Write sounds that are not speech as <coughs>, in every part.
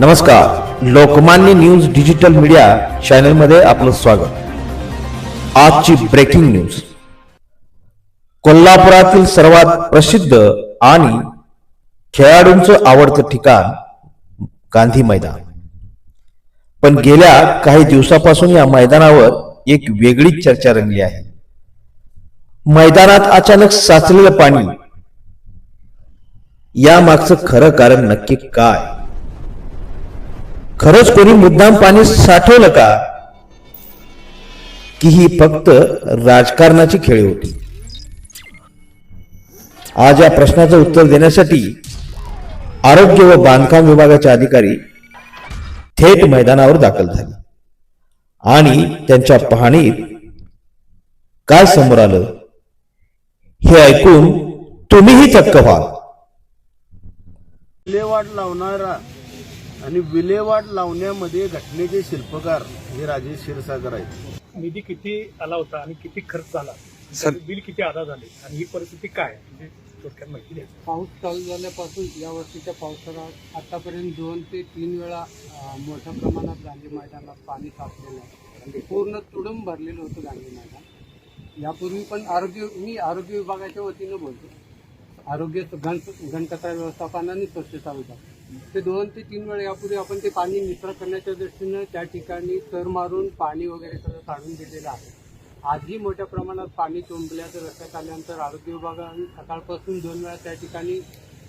नमस्कार. Lokmanya news digital media चॅनलमध्ये आपलं स्वागत. आजची ब्रेकिंग न्यूज. कोल्हापुरातील सर्वात प्रसिद्ध आणि खेळाडूंचं आवडतं ठिकाण गांधी मैदान. पण गेल्या काही दिवसापासून या मैदानावर एक वेगळीच चर्चा रंगली आहे. मैदानात अचानक साचलेलं पाणी. या मागचं खरं कारण नक्की काय? खरंच कोणी मुद्दाम पाणी साठवलं का? की ही फक्त राजकारणाची खेळी होती. आज या प्रश्नाचं उत्तर देण्यासाठी आरोग्य व बांधकाम विभागाचे अधिकारी थेट मैदानावर दाखल झाले. आणि त्यांच्या पाहणीत काय समोर आलं? हे ऐकून तुम्हीही चक्क व्हाल विल्हेवाट लावणारा आणि विल्हेवाट लावण्यामध्ये घटनेचे शिल्पकार हे राजेश क्षीरसागर आहेत. निधी किती आला होता आणि किती खर्च झाला? बिल किती अदा झाले? आणि ही परिस्थिती काय? म्हणजे थोडक्यात माहिती द्यायची पाऊस चालू झाल्यापासून या वर्षीच्या पावसाळ्यात आतापर्यंत दोन ते तीन वेळा मोठ्या प्रमाणात गांधी मैदानात पाणी साचलेलं आहे. पूर्ण तुडूंब भरलेलं होतं गांधी मैदान. यापूर्वी पण आरोग्य मी आरोग्य विभागाच्या वतीनं बोलतो. आरोग्य घन घनकचरा व्यवस्थापन आणि स्वच्छता विभाग ते दोन ते तीन वेळा यापूर्वी आपण ते पाणी निचरा करण्याच्या दृष्टीनं त्या ठिकाणी तर मारून पाणी वगैरे सगळं काढून दिलेलं आहे. आजही मोठ्या प्रमाणात पाणी तुंबल्याचं लक्षात आल्यानंतर आरोग्य विभागाने सकाळपासून दोन वेळा त्या ठिकाणी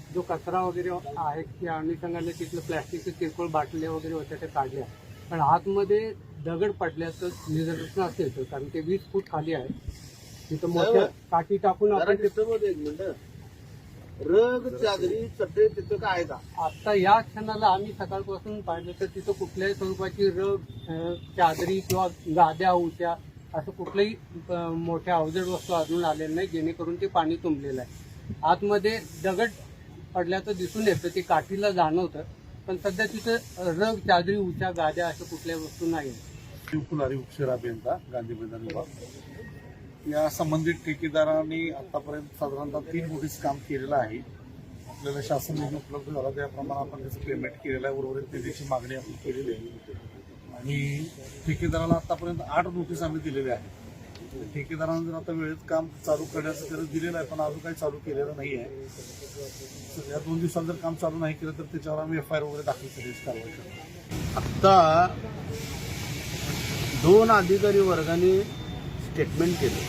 जो कचरा वगैरे आहे त्या अनुषंगाने तिथलं प्लॅस्टिकचे किरकोळ बाटल्या वगैरे होत्या त्या काढल्या. पण आतमध्ये दगड पडल्याचं निदर्शनास येतं कारण ते वीस फूट खाली आहे. तिथं मोठ्या काठी टाकून आपण ते मिनिट. रग चादरी चटई तिथं काय का आता या क्षणाला आम्ही सकाळपासून पाहिलं तर तिथं कुठल्याही स्वरूपाची रग अं, चादरी किंवा गाद्या उच्या असं कुठल्याही अं, मोठ्या अवजड वस्तू अजून आलेल्या नाही जेणेकरून ते पाणी तुंबलेलं आहे. आतमध्ये दगड पडल्याचं दिसून येतं ते काठीला जाणवतं पण सध्या तिथं रग चादरी उच्या गाद्या अशा कुठल्या वस्तू नाही आहेत शिवकुलारी उपशहर अभियंता गांधी मैदान विभाग. या संबंधित ठेकेदारांनी आतापर्यंत साधारणतः तीन कोटीच काम केलेलं आहे. आपल्याला शासन निधी उपलब्ध झाला त्याप्रमाणे आपण त्याचं पेमेंट केलेलं आहे. उर्वरित निधीची मागणी आपण केलेली आहे. आणि ठेकेदाराला आतापर्यंत आठ नोटीस आम्ही दिलेले आहे ठेकेदारानं जर आता वेळेत काम चालू करण्याचं गरज दिलेलं आहे पण अजून काही चालू केलेलं नाही आहे. या दोन दिवसात जर काम चालू नाही केलं तर त्याच्यावर आम्ही एफ आय आर वगैरे दाखल करायची कारवाई करतो. आत्ता दोन अधिकारी वर्गाने स्टेटमेंट केलं.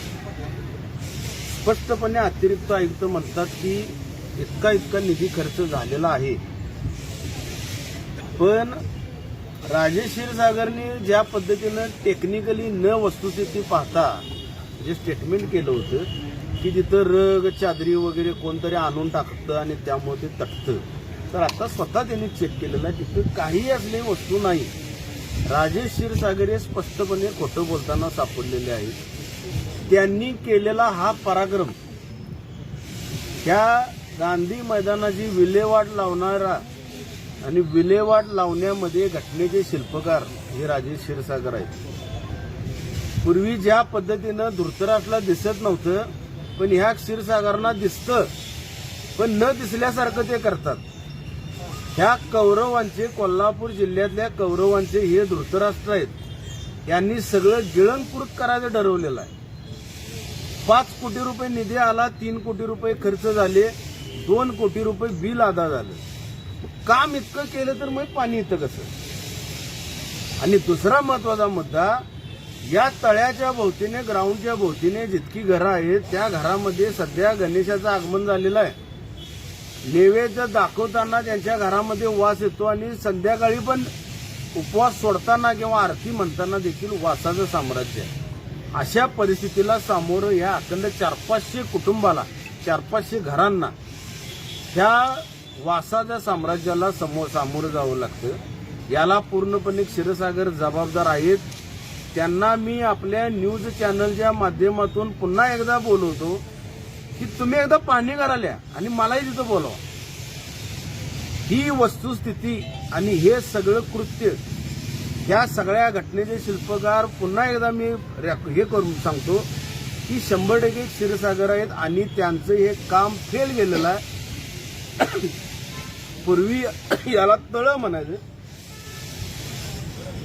स्पष्टपणे अतिरिक्त आयुक्त म्हणतात की इतका इतका निधी खर्च झालेला आहे. पण राजेश क्षीरसागरने ज्या पद्धतीनं टेक्निकली न वस्तुस्थिती पाहता जे स्टेटमेंट केलं होतं की तिथं रग चादरी वगैरे कोणतरी आणून टाकतं आणि त्यामुळे ते तटतं. तर आता स्वतः त्यांनी चेक केलेलं आहे तिथं काही असली वस्तू नाही. राजेश क्षीरसागर हे स्पष्टपणे खोटं बोलताना सापडलेले आहेत. त्यांनी केलेला हा पराक्रम. ह्या गांधी मैदानाची विल्हेवाट लावणारा आणि विल्हेवाट लावण्यामध्ये घटनेचे शिल्पकार हे राजेश क्षीरसागर आहेत. पूर्वी ज्या पद्धतीनं धृतराष्ट्रला दिसत नव्हतं पण ह्या क्षीरसागरांना दिसतं पण न दिसल्यासारखं ते करतात. ह्या कौरवांचे कोल्हापूर जिल्ह्यातल्या कौरवांचे हे धृतराष्ट्र आहेत. यांनी सगळं गिळंकृत करायचं ठरवलेलं आहे. पाच कोटी रुपये निधी आला तीन कोटी रुपये खर्च झाले दोन कोटी रुपये बिल अदा झालं. काम इतकं केलं तर मग पाणी येतं कसं? आणि दुसरा महत्त्वाचा मुद्दा या तळ्याच्या भोवतीने ग्राउंडच्या भोवतीने जितकी घरं आहेत त्या घरामध्ये सध्या गणेशाचं आगमन झालेलं आहे. नैवेद्य दाखवताना त्यांच्या घरामध्ये वास येतो आणि संध्याकाळी पण उपवास सोडताना किंवा आरती म्हणताना देखील वासाचं साम्राज्य आहे. अशा परिस्थितीला सामोरं या अखंड चार पाचशे कुटुंबाला चार पाचशे घरांना ह्या वासाच्या साम्राज्याला समोर सामोरं जावं लागतं. याला पूर्णपणे क्षीरसागर जबाबदार आहेत. त्यांना मी आपल्या न्यूज चॅनलच्या माध्यमातून पुन्हा एकदा बोलवतो की तुम्ही एकदा पाहणी कराल्या आणि मलाही तिथं बोलवा. ही वस्तुस्थिती आणि हे सगळं कृत्य ह्या सगळ्या घटनेचे शिल्पकार पुन्हा एकदा मी हे करून सांगतो की शंभर टक्के क्षीरसागर आहेत आणि त्यांचं हे काम फेल गेलेलं आहे. <coughs> पूर्वी याला तळं म्हणायचं.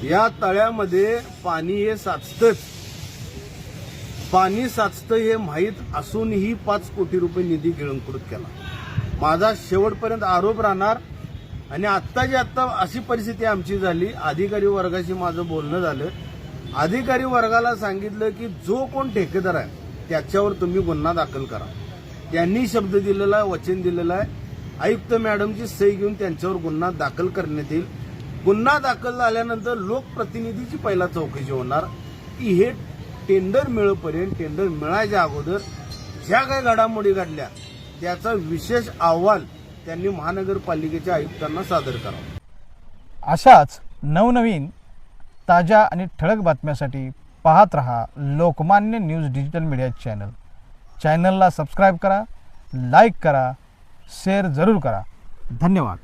या तळ्यामध्ये पाणी हे साचतच. पाणी साचतं हे माहीत असूनही पाच कोटी रुपये निधी गिळंकृत केला. माझा शेवटपर्यंत आरोप राहणार आणि आत्ताची आत्ता अशी परिस्थिती आमची झाली अधिकारी वर्गाशी माझं बोलणं झालं. अधिकारी वर्गाला सांगितलं की जो कोण ठेकेदार आहे त्याच्यावर तुम्ही गुन्हा दाखल करा. त्यांनी शब्द दिलेला आहे वचन दिलेलं आहे. आयुक्त मॅडमची सही घेऊन त्यांच्यावर गुन्हा दाखल करण्यात येईल. गुन्हा दाखल झाल्यानंतर लोकप्रतिनिधीची पहिला चौकशी होणार. की हे टेंडर मिळेपर्यंत टेंडर मिळायच्या अगोदर ज्या काही घडामोडी घडल्या त्याचा विशेष अहवाल त्यांनी महानगरपालिकेच्या आयुक्तांना सादर करावा अशाच नवनवीन ताज्या आणि ठळक बातम्यासाठी पाहत रहा Lokmanya news digital media channel. चॅनलला सबस्क्राईब करा लाईक करा शेअर जरूर करा. धन्यवाद.